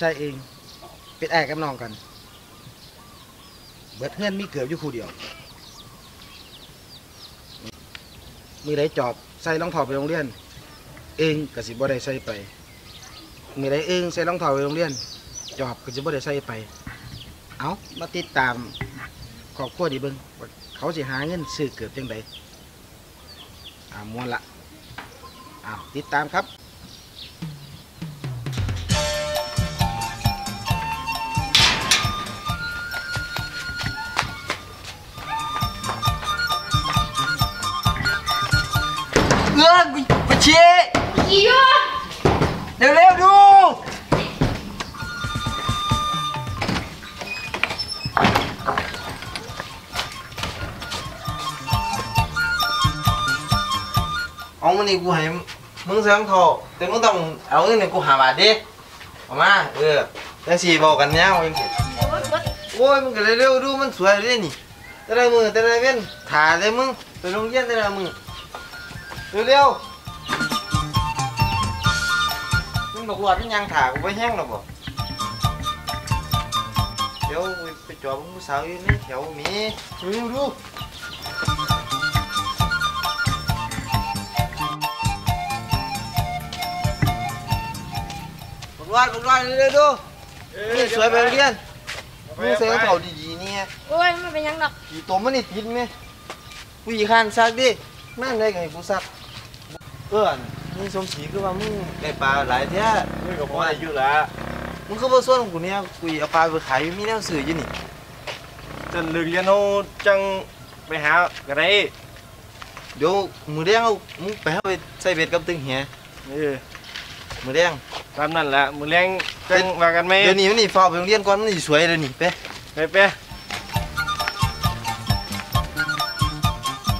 ใช่เอง เป็นแอกกับน้องกัน เบิดเฮือนมีเกือบอยู่คู่เดียวมีไรจอบใส่รองเท้าไปโรงเรียน เองก็สิบ่ได้ใส่ไปมีไรเองใส่รองเท้าไปโรงเรียน จอบก็สิบ่ได้ใส่ไป เอามาติดตามครอบครัวดีเบิ่งว่าเขาสิหาเงินซื้อเกือบจังไดอ่ามวนละอ้าวติดตามครับ เร็วเร็วๆดู เอามันนี่กูให้มึงเสียงทอแต่มึงต้องเอาเงินนี่กูหาบาทดิเอามาเออจังสี่บอกกันเนี่ยเอาเองสิโอ้ยโอ้ยมึงก็เร็วๆดูมันสวยเลยนี่แต่ละมือแต่ละเว้นถ่ายเลยมึงไปโรงเรียนแต่ละมือเร็วๆ งบอกหลอดมันยังถ่ากูไปแห้งหรอบ่เดี๋ยวกูไปจอบมึงผู้สาวอยู่ในแถวหมีเร็วๆดูบอกหลอดบอกหลอดเร็วๆดูมึงสวยไปโรงเรียนมึงใส่รองเท้าดีๆเนี่ยโอ้ยมันเป็นหยังดอกกี่ตัวมันนี่ติดไหมกูยีข้านซักดิแม่นได้ไงกูซักเออ มึงสมศรีคือว่ามึงได้ปลาหลายแท้มึงก็พออายุละมึงก็บ่ส่วนของกูเนี่ยกูเอาปลาไปขายอยู่มีแนวซื้ออยู่นี่จนลึกเรียนเอาจังไปหากันได้เดี๋ยวมือแดงเอามึงไปเอาไปใส่เบ็ดกับตึงเหียเออมือแดงตามนั่นแหละมือแรงจังว่ากันไหมเดี๋ยวนี้มันนี่ฟ้าวไปโรงเรียนก่อนมันสิสวยเลยนี่ไปไปไป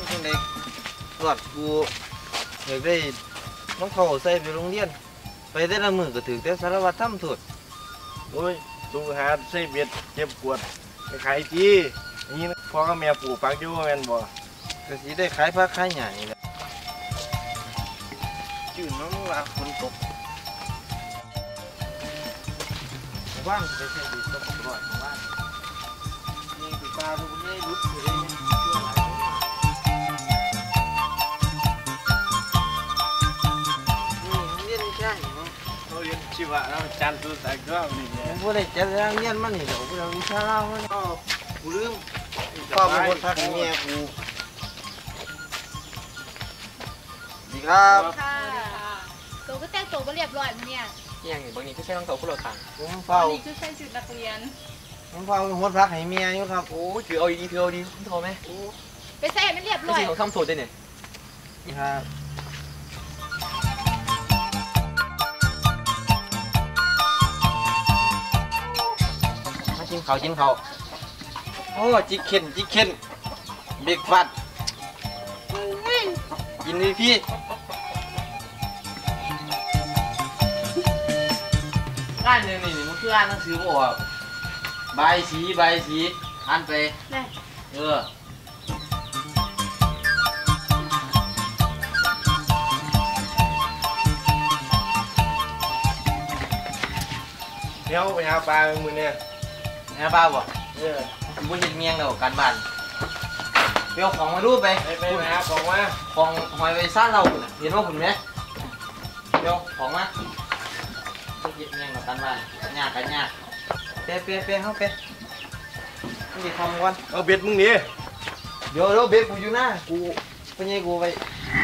จังได๋รอดกูอยากได้ น้องเขาใส่ไปโรงเรียน ไปแต่ละมื้อก็ถือแต่สารวัตรทำโทษโอ้ยจูหาใส่เบ็ดเจ็บปวดไปขายจีอย่างนี้พ่อกับแม่ปลูกปักอยู่แม่นบ่ก็สิได้ขายผักขายหญ้านี่แหละจื่นน้องว่าฝนตกว่างไปใช้ดีก็บ่รอดว่างนี่คือปลาลูกนี่ลุกอยู่เล เขาเรียนชีวะแล้วจันทร์ตุสักก็นี่แหละผมบ่ได้จัดเรียนมันนี่เดอกบ่ได้วิชาเรามันอ้าวกูลืมพ่อเป็นคนพักเมียกูดีครับค่ะตัวก็แต่งตัวก็เรียบร้อยมันเนี่ยอย่างบางทีก็ใช้รองเท้าคู่เราต่างผมเฝ้านนี้คือใส่ชุดนักเรียนผมเฝ้าเป็นคนพักให้เมียอยู่ครับโอ้ถือเอาดีถือเอาดีโทรไหมไปใส่ให้มันเรียบร้อยใช่เขาทำโทษด้เนี่ยครับ มากินข้าวกินข้าวโอ้จิกเข็นจิกเข็นเบรกฟัดกินดิพี่ร้านนี่นี่มันคือร้านหนังสือบ่อะใบายสีใบายสีอ่านไปนี่เออเดี๋ยวไปหาปลามือเนี่ย แม่ป้าบ่เออผมบ่เห็นเมียงแล้วการบ้านไปเอาของมาดูไปไปไปหาของมาของหอยไว้ซ่านเราพุ่นน่ะเห็นว่าคุณไหมเดี๋ยวของมาบ่เห็นเมียงแล้วการบ้านยากกันยากเปะเปะเปะเฮาเปะมึงสิทำก่อนเอาเบ็ดมึงนี่เดี๋ยวเดี๋ยวเบ็ดกูอยู่หน้ากูไปใหญ่กูไปไป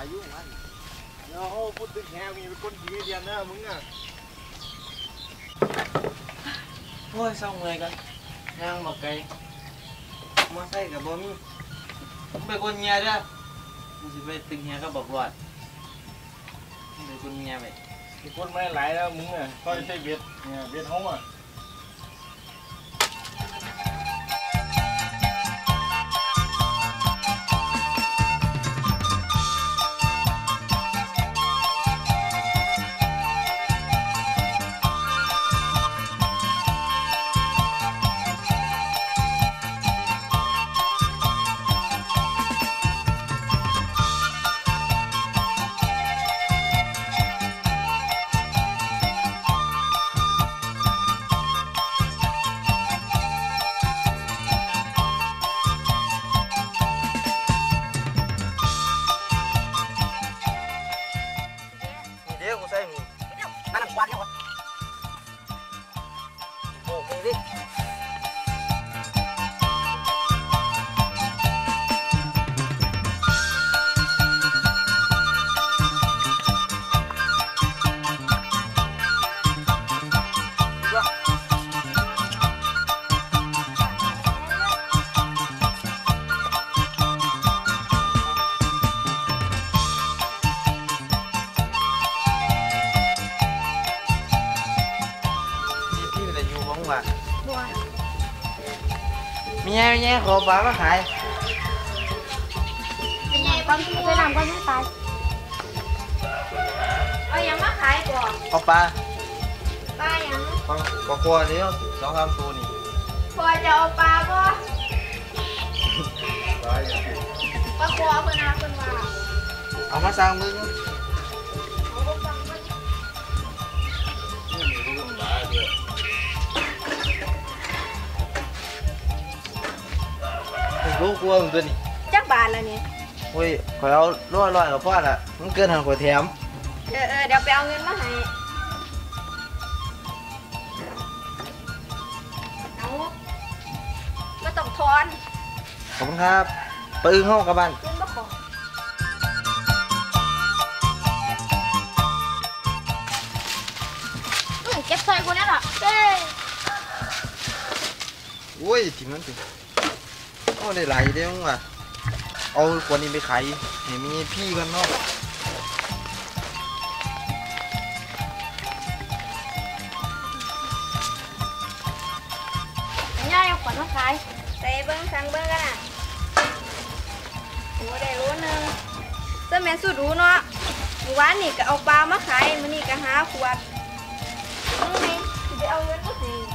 สิได้ยินเสียงป่าอยู่มันเดี๋ยวเอาพูดถึงแฮมีเป็นคนดีเรียนนะมึงอะโอ้ยเศร้าเมื่อยกันย่างมาไกลมาใส่กับบ่มีผมเป็นคนเมียเด้อกูสิไปตึงเฮียกับบอกว่ามึงเป็นคนเมียไปมีคนไม่หลายแล้วมึงอะก็ใช้เบ็ดเนี่ยเบ็ดห้องอะ bebé. แง่มีแง่ขอปลามาขายเป็นไงก่อนไปนำก่อนให้ตายเอายังมาขายก่อนเอาปลาปลายังปลาปลาครัวนี่สองสามตัวนี่พอจะเอาปลาบ่ปลาคอเพิ่นเอาเพิ่นว่าเอามาสั่งมึง ลัวมึงตัวนี้จักบาทละนี่โอ้ยขอยเอาร้อยร้อยกับพ่อละมันเกินหันขอยแถม เออเออเดี๋ยวไปเอาเงินมาให้เอาไม่ต้องทอนขอบคุณครับปลาอึ้งห้องกับบ้านเงินบ่ขออืมเก็บใส่กูนั่นล่ะเอ้ยโอ้ยถิ่มมันสิโอ้ได้หลายเด้มึงว่ะเอาขวดนี้ไปขายให้มีพี่กันเนาะง่ายเอาขวัญมาขายใส่เบิ้งสั่งเบิ้งกันน่ะโอ้ได้รู้หนึงเสื้อแมนสุดรู้เนาะเมื่อวานนี่ก็เอาปลามาขายมื้อนี้ก็หาขวดมื้อนี้สิไปเอาเงินมาใ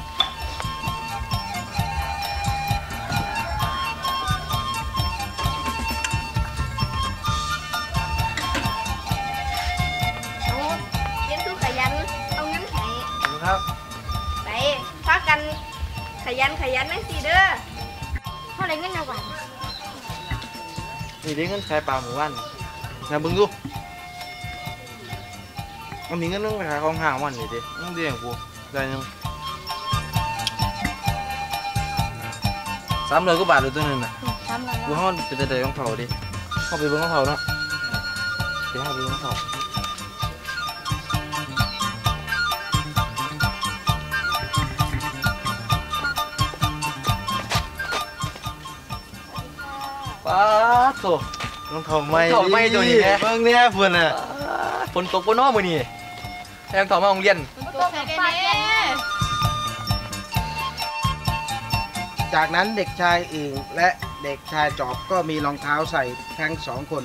คุณครับไปพากันขยันขยันนั่งสิเด้อเท่าไรเงินเอาไว้นี่ได้เงินขายปลาหมู่บ้านนะเบิ่งดูมันมีเงินนึงไปขายของห่างวันนี่ดิมึงเดียงกูได้หนึงสามร้อยกว่าบาทเลยตัวนึงน่ะทำแล้วกูห้องเป็นแต่เด็กของเขาดิเข้าไปเบิ่งของเขาเนาะเดี๋ยวเข้าไปเบิ่งของเขา ป้าดโถรองเท้าไหม่รองเท้าไหม้ตัวนี้แหละเบิ่งเนี่ยเพื่อนน่ะฝนตกบนนอกมือนี่แทงต่อมาโรงเรียน ตัวใส่กันเนี่ยจากนั้นเด็กชายเองและเด็กชายจอบก็มีรองเท้าใส่ทั้งสองคน